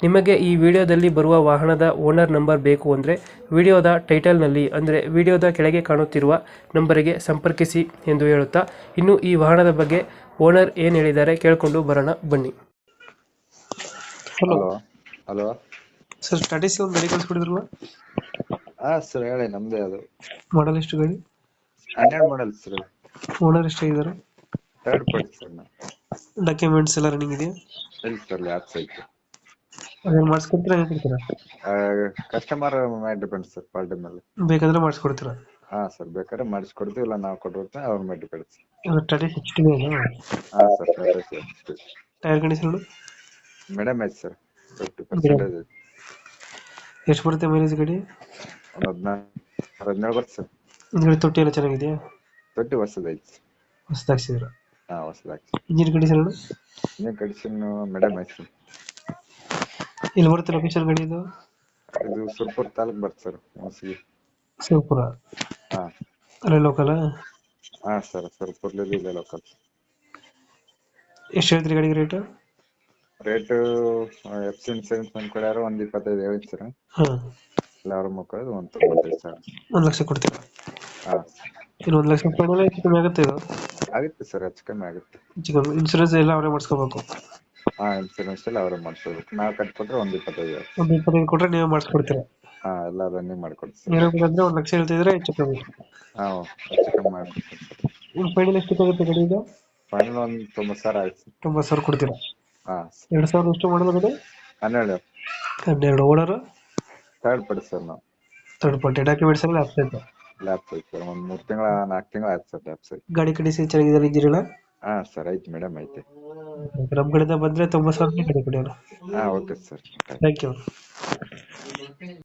ನಿಮಗೆ ಈ ವಿಡಿಯೋದಲ್ಲಿ ಬರುವ ವಾಹನದ ಓನರ್ ನಂಬರ್ ಬೇಕು ಅಂದರೆ ವಿಡಿಯೋದ ಟೈಟಲ್ನಲ್ಲಿ ಅಂದರೆ ವಿಡಿಯೋದ ಕೆಳಗೆ ಕಾಣುತ್ತಿರುವ ನಂಬರಿಗೆ ಸಂಪರ್ಕಿಸಿ ಎಂದು ಹೇಳುತ್ತಾ ಇನ್ನು ಈ ವಾಹನದ ಬಗ್ಗೆ ಓನರ್ ಏನು ಹೇಳಿದ್ದಾರೆ ಕೇಳಿಕೊಂಡು ಬರೋಣ ಬನ್ನಿ. Hello. Hello. Hello sir status ಒಂದು ಗಾಡಿ ಕಳಿಸ್ಕೊಡಿದ್ರಲ್ಲ ಹಾ ಸರ್ ಹೇಳಿ ನಮ್ದೇ ಅದು. ಮಾಡಲ್ ಎಷ್ಟು ಗಾಡಿ? ಹನ್ನೆರಡು ಮಾಡಲ್ ಸರ್ ಓನರ್ ಎಷ್ಟಾಗಿದ್ದಾರೆ ಥರ್ಡ್ ಪಾರ್ಟಿ ಸರ್ ಡಾಕ್ಯುಮೆಂಟ್ಸ್ ಎಲ್ಲ ರನ್ನಿಂಗ್ ಇದೆಯಾ? ಇಲ್ಲ ಸರ್ ಲ್ಯಾಬ್ಸ್ ಐತೆ ಅದೇನು ಮಾಡಿಸ್ಕೊಡ್ತೀರಾ ಹೆಂಗೆ ಕೊಡ್ತೀರಾ ಕಸ್ಟಮರ್ ಮೇಲೆ ಡಿಪೆಂಡ್ ಸರ್ ಮೇಲೆ. ಬೇಕಾದ್ರೆ ಮಾಡಿಸ್ಕೊಡ್ತೀರಾ? ಹಾ ಸರ್ ಬೇಕಾದ್ರೆ ಮಾಡಿಸ್ಕೊಡ್ತೀವಿ ಇಲ್ಲ ನಾವು ಕೊಟ್ಟಿರ್ತೀವಿ ಅವ್ರ ಮೇಲೆ ಡಿಪೆಂಡ್ ಸರ್ ಹಾ ಟೈರ್ ಕಂಡೀಷನ್ ಮೇಡಮ್ ಐತೆ ಸರ್ ಫಿಫ್ಟಿ ಪರ್ಸೆಂಟೇಜ್ ಐತೆ ಎಷ್ಟು ಬರುತ್ತೆ ಮೈಲೇಜ್ ಗಾಡಿ? ಒಂದು ಹದಿನಾರು ಹದಿನೇಳು ಬರ್ತದೆ ಸರ್ ಹಿಂದ್ಗಡೆ ತೊಟ್ಟಿ ಎಲ್ಲ ಚೆನ್ನಾಗಿದೆಯಾ? ತೊಟ್ಟಿ ಹೊಸದಾಗ್ಸಿದ್ರ ಹಾ ಹೊಸದಾಗಿ engine condition engine condition madam ಐತೆ ಇಲ್ಲಿ ಬರುತ್ತೆ ಲೊಕೇಶನ್ ಗಾಡಿ ಇದು? ಇದು ಸುರ್ಪುರ್ ತಾಲೂಕ್ ಬರ್ತದೆ ಸರ್ ಮೋಸ್ಟ್ಲಿ ಶಿವಪುರ ಹಾ. ಅಲ್ಲೇ ಲೋಕಲ್ ಹಾ ಸರ್ ಸುರ್ಪುರ್ಲಿ ಇದೆ ಲೋಕಲ್ ಎಷ್ಟು ಹೇಳ್ತೀರಿ ಗಾಡಿಗೆ rate rate F C insurance ಕಡೆ ಒಂದು ಇಪ್ಪತ್ತೈದು ಹೇಳಿದ್ ಸರ್. ಹಾಂ. ಎಲ್ಲಾರು ಮಕ್ಕಳು ಒಂದು ತೊಂಬತ್ತೈದು ಸರ್ ಒಂದು ಲಕ್ಷ ಕೊಡ್ತೀರಾ? ಹಾಂ. ಇನ್ನು ಒಂದು ಲಕ್ಷ ಫೈನಲ್ ಹೆಚ್ಚು ಕಮ್ಮಿ ಆಗುತ್ತೆ ಇದು ಆಗುತ್ತೆ ಸರ್ ಹೆಚ್ಚು ಕಮ್ಮಿ ಆಗುತ್ತೆ. ಇನ್ಶೂರೆನ್ಸ್ ಎಲ್ಲ ಅವರೇ ಮಾಡಿಸ್ಕೋಬೇಕು. ಹಾಂ ಇನ್ಸೂರೆನ್ಸ್ ಎಲ್ಲ ಅವರೇ ಮಾಡಿಸ್ಕೋಬೇಕು ನಾವು ಕಟ್ಕೊಟ್ರೆ ಒಂದ್ ಇಪ್ಪತ್ತೈದು ಒಂದ್ ಇಪ್ಪತ್ತೈದು ಕೊಟ್ರೆ ನೀವೇ ಮಾಡಿಸ್ಕೊಡ್ತೀರಾ? ಹಾ ಎಲ್ಲ ರನ್ನಿಂಗ್ ಮಾಡ್ಕೊಡ್ತೀವಿ. ನೀವು ಏನಂದ್ರೆ ಒಂದು ಲಕ್ಷ ಹೇಳ್ತಿದ್ರೆ ಹೆಚ್ಚು ಕಮ್ಮಿ. ಹಾ ಹೆಚ್ಚು ಕಮ್ಮಿ ಮಾಡಿಕೊಡ್ತೀವಿ. ಸರ್ ಫೈನಲ್ ಎಷ್ಟು ಆಗುತ್ತೆ ಗಾಡಿ ಇದು? ಫೈನಲ್ ಒಂದು ತೊಂಬತ್ತು ಸಾವಿರ ಆಯ್ತು. ತೊಂಬತ್ತು ಸಾವಿರ ಕೊಡ್ತೀರಾ? ಹಾ. ಎರಡು ಸಾವಿರ ಎಷ್ಟು ಮಾಡಲು ಗಾಡಿ ಹನ್ನೆರಡು. ಹನ್ನೆರಡು ಓನರು ಥರ್ಡ್ ಪಾರ್ಟಿ ಸರ್ ನಾವು. ಥರ್ಡ್ ಪಾರ್ಟಿ ಡಾಕ್ಯುಮೆಂಟ್ಸ್ ಎಲ್ಲ ಅಪ್ಡೇಟ್ ಲ್ಯಾಪ್ ಐತೆ ಸರ್ ಒಂದು ಮೂರು ತಿಂಗಳ ನಾಲ್ಕು ತಿಂಗಳ ಆಯ್ತು ಸರ್ ಲ್ಯಾಪ್ ಸೈಟ್ ಗಾಡಿ ಕಡಿಸಿ ಚೆನ್ನಾಗಿದೆ ಇಂಜಿನ್ ಎಲ್ಲ ಹಾಂ ಸರ್ ಆಯ್ತು ಮೇಡಮ್ ಐತೆ ನಮ್ಮ ಕಡೆಯಿಂದ ಬಂದರೆ ತೊಂಬತ್ತು ಸಾವಿರ ಕಡೆ ಕೊಡಿ ಹಾಂ ಓಕೆ ಸರ್ ಥ್ಯಾಂಕ್ ಯು